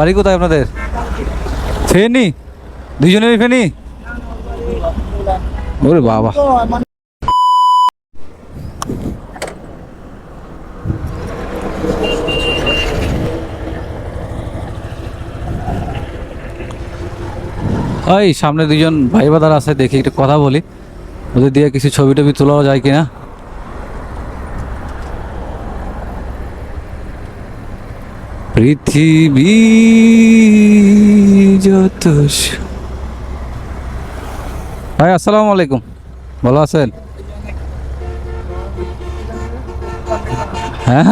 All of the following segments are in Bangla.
বাড়ি কোথায় আপনাদের? ফেনি? দুজনেরই ফেনি? ওরে বাবা। ওই সামনে দুজন ভাই বাদার আছে, দেখি একটু কথা বলি। ওদের দিয়ে কিছু ছবি টবি তোলা যায় কিনা? পৃথিবী যত ভাই, আসসালামু আলাইকুম। ভালো আছেন? হ্যাঁ?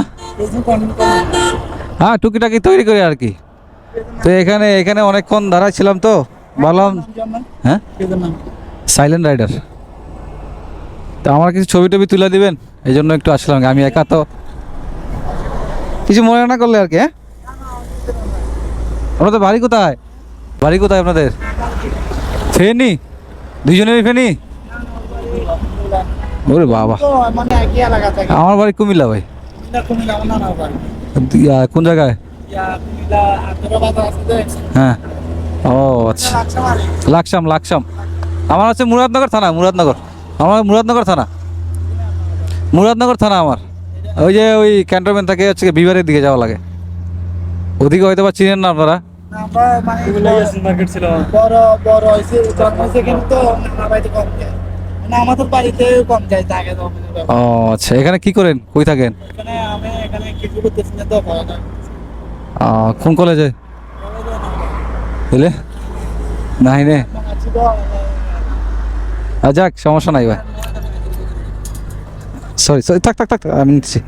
হ্যাঁ টুকিটাকি তৈরি করি আর কি। তো এখানে এখানে অনেকক্ষণ দাঁড়ায় ছিলাম তো, ভাবলাম হ্যাঁ? সাইলেন্ট রাইডার তো আমার কিছু ছবি টবি তুলে দিবেন? এই জন্য একটু আসলাম। আমি একা তো কিছু মনে না করলে আর কি হ্যাঁ? আপনাদের বাড়ি কোথায়? বাড়ি কোথায় আপনাদের? ফেনি? দুজনেরই ফেনি? ওরে বাবা। আমার বাড়ি কুমিল্লা ভাই। কোন জায়গায়? আছে হ্যাঁ। ও আচ্ছা। লাকসাম লাকসাম। আমার হচ্ছে মুরাদনগর থানা, মুরাদনগর। আমার মুরাদনগর থানা। মুরাদনগর থানা আমার। ওই যে ওই ক্যান্টনমেন্ট থেকে, হচ্ছে বিবারের দিকে যাওয়া লাগে। ওদিকে হয়তো বা চিনেন না আপনারা। আমরা মানে মার্কেট ছিল। বড় বড় হয়েছে জন্ম হয়েছে কিন্তু নানা বাড়িতে কম যায়। মানে আমাদের বাড়িতে কম যায় জায়গা ও আচ্ছা এখানে কি করেন? কই থাকেন? এখানে আমি এখানে কিছু করতেছি না তো ভালো না কোন কলেজে নাই যাক সমস্যা নাই ভাই। সরি সরি থাক থাক থাক, আমি নিচ্ছি